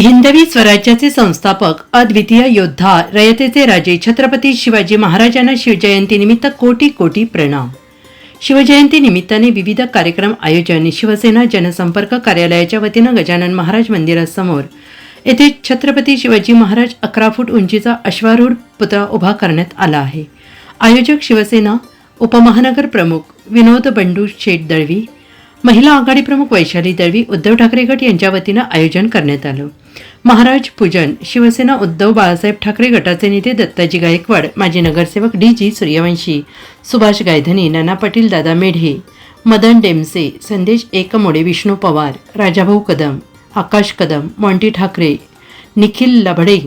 हिंदवी स्वराज्याचे संस्थापक अद्वितीय योद्धा रयतेचे राजे छत्रपती शिवाजी महाराजांना शिवजयंतीनिमित्त कोटी कोटी प्रणाम. शिवजयंती निमित्ताने विविध कार्यक्रम आयोजन शिवसेना जनसंपर्क कार्यालयाच्या वतीनं गजानन महाराज मंदिरासमोर येथे छत्रपती शिवाजी महाराज अकरा फूट उंचीचा अश्वारूढ पुतळा उभा करण्यात आला आहे. आयोजक शिवसेना उपमहानगर प्रमुख विनोद बंडू शेठ दळवी महिला आघाडी प्रमुख वैशाली दळवी उद्धव ठाकरे गट यांच्या वतीनं आयोजन करण्यात आलं. महाराज पूजन शिवसेना उद्धव बाळासाहेब ठाकरे गटाचे नेते दत्ताजी गायकवाड माजी नगरसेवक D G Suryavanshi Subhash Gaidhani Nana Patil Dada Medhe Madan Demse Sandesh Ekmode Vishnu Pawar Rajabhau Kadam Akash Kadam Monty Thackeray Nikhil Labhade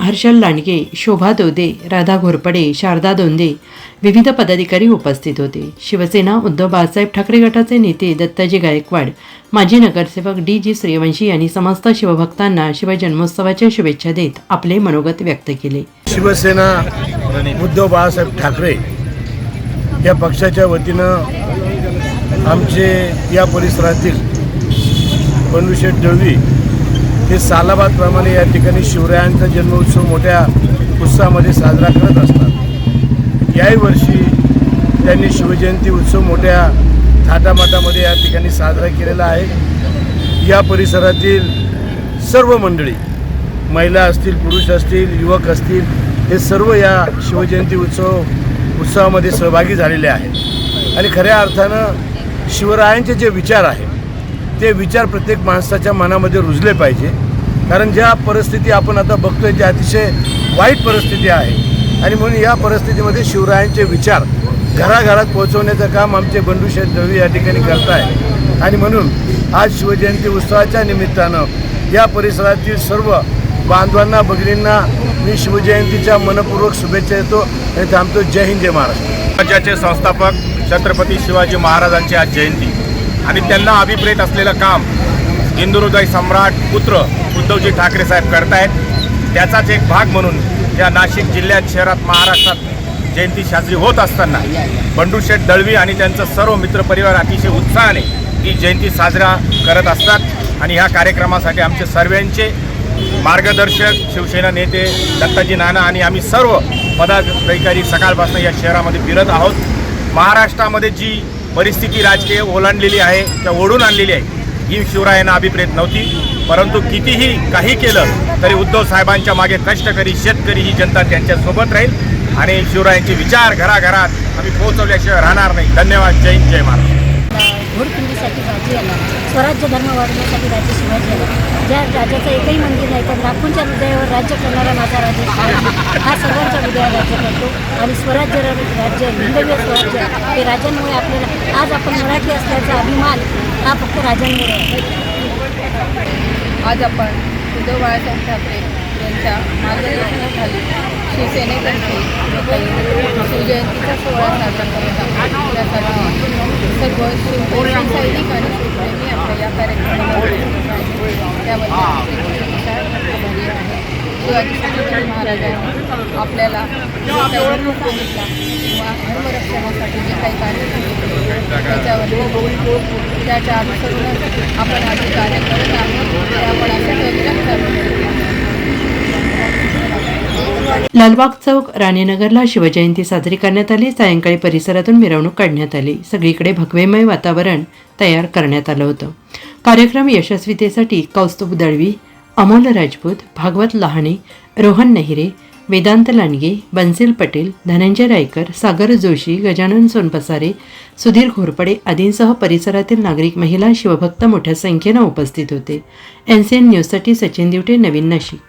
Harshal Landge Shobha Dode Radha Ghorpade Sharada Donde विविध पदाधिकारी उपस्थित होते. शिवसेना उद्धव बाळासाहेब ठाकरे गटाचे नेते दत्ताजी गायकवाड माजी नगरसेवक D G Suryavanshi यांनी समस्त शिवभक्तांना शिवजन्मोत्सवाच्या शुभेच्छा देत आपले मनोगत व्यक्त केले. शिवसेना उद्धव बाळासाहेब ठाकरे या पक्षाच्या वतीनं आमचे या परिसरातील बंडूशेठ दळवी हे सालाबादप्रमाणे या ठिकाणी शिवरायांचा जन्मोत्सव मोठ्या उत्साहामध्ये साजरा करत असतात. याही वर्षी त्यांनी शिवजयंती उत्सव मोठ्या थाटामाटामध्ये या ठिकाणी साजरा केलेला आहे. या परिसरातील सर्व मंडळी महिला असतील पुरुष असतील युवक असतील हे सर्व या शिवजयंती उत्सव उत्सवामध्ये सहभागी झालेले आहेत. आणि खऱ्या अर्थानं शिवरायांचे जे विचार आहेत ते विचार प्रत्येक माणसाच्या मनामध्ये रुजले पाहिजे. कारण ज्या परिस्थिती आपण आता बघतोय ती अतिशय वाईट परिस्थिती आहे. आणि म्हणून या परिस्थितीमध्ये शिवरायांचे विचार घराघरात पोहोचवण्याचं काम आमचे बंडूशेठ दळवी या ठिकाणी करत आहे आणि म्हणून आज शिवजयंती उत्सवाच्या निमित्तानं या परिसरातील सर्व बांधवांना भगिनींना मी शिवजयंतीच्या मनपूर्वक शुभेच्छा देतो आणि थांबतो. जय हिंद जय महाराष्ट्र. राज्याचे संस्थापक छत्रपती शिवाजी महाराजांची आज जयंती. आणि त्यांना अभिप्रेत असलेलं काम हिंदुहृदय सम्राट पुत्र उद्धवजी ठाकरे साहेब करतायत. त्याचाच एक भाग म्हणून या नाशिक जिल्ह्यात शहरात महाराष्ट्रात जयंती साजरी होत असताना बंडूशेठ दळवी आणि त्यांचं सर्व मित्रपरिवार अतिशय उत्साहाने ही जयंती साजरा करत असतात. आणि ह्या कार्यक्रमासाठी आमचे सर्वांचे मार्गदर्शक शिवसेना नेते दत्ताजी नाना आणि आम्ही सर्व पदाधिकारी सकाळपासून या शहरामध्ये फिरत आहोत. महाराष्ट्रामध्ये जी परिस्थिती राजकीय ओलांडलेली आहे त्या ओढून आणलेली आहे. ही शिवरायांना अभिप्रेत नव्हती परंतु कितीही काही केलं तरी उद्धव साहेबांच्या मागे कष्टकरी शेतकरी ही जनता त्यांच्यासोबत राहील आणि शिवरायांचे विचार घराघरात आम्ही पोहोचवल्याशिवाय राहणार नाही. धन्यवाद. जय हिंद जय महाराज घोडपिंडीसाठी आला स्वराज्य धर्म वाढवण्यासाठी राज्य शिवाजी आला ज्या राज्याचं एकही मंदिर नाही तर लाखोंच्या हृदयावर राज्य करणारा माझा राजा हा सर्वांच्या हृदयावर राज्य करतो. आणि स्वराज्य राज्य हिंदवी स्वराज्य हे राजांमुळे आपल्याला आज आपण मराठी असल्याचा अभिमान हा फक्त राजांमुळे आहे. आज आपण उद्धव बाळासाहेब ठाकरे यांच्या मार्गदर्शनाखाली शिवसेनेतर्फे शिवजयंतीचा सोहळा साजरा करत आहोत. त्यासाठी सर्व शिवसैनिक आणि शिवप्रेमी आपल्या या कार्यक्रमाला उपस्थित त्यामध्ये शिवाजी छत्रपती महाराजांनी आपल्याला जे सांगितला किंवा धर्मरक्षणासाठी जे काही कार्य सांगितले त्याच्यावर त्याच्या अनुसरूनच आपण आधी कार्य करत आहोत ते आपण असं अभिनव लालबाग चौक राणेनगरला शिवजयंती साजरी करण्यात आली. सायंकाळी परिसरातून मिरवणूक काढण्यात आली. सगळीकडे भगवेमय वातावरण तयार करण्यात आलं होतं. कार्यक्रम यशस्वीतेसाठी कौस्तुभ दळवी अमोल राजपूत भागवत लहाणे रोहन नहिरे वेदांत लांडगे बन्सिल पटेल धनंजय रायकर सागर जोशी गजानन सोनपसारे सुधीर घोरपडे आदींसह परिसरातील नागरिक महिला शिवभक्त मोठ्या संख्येनं उपस्थित होते. एन सी एन न्यूजसाठी सचिन दिवटे नवीन नाशिक.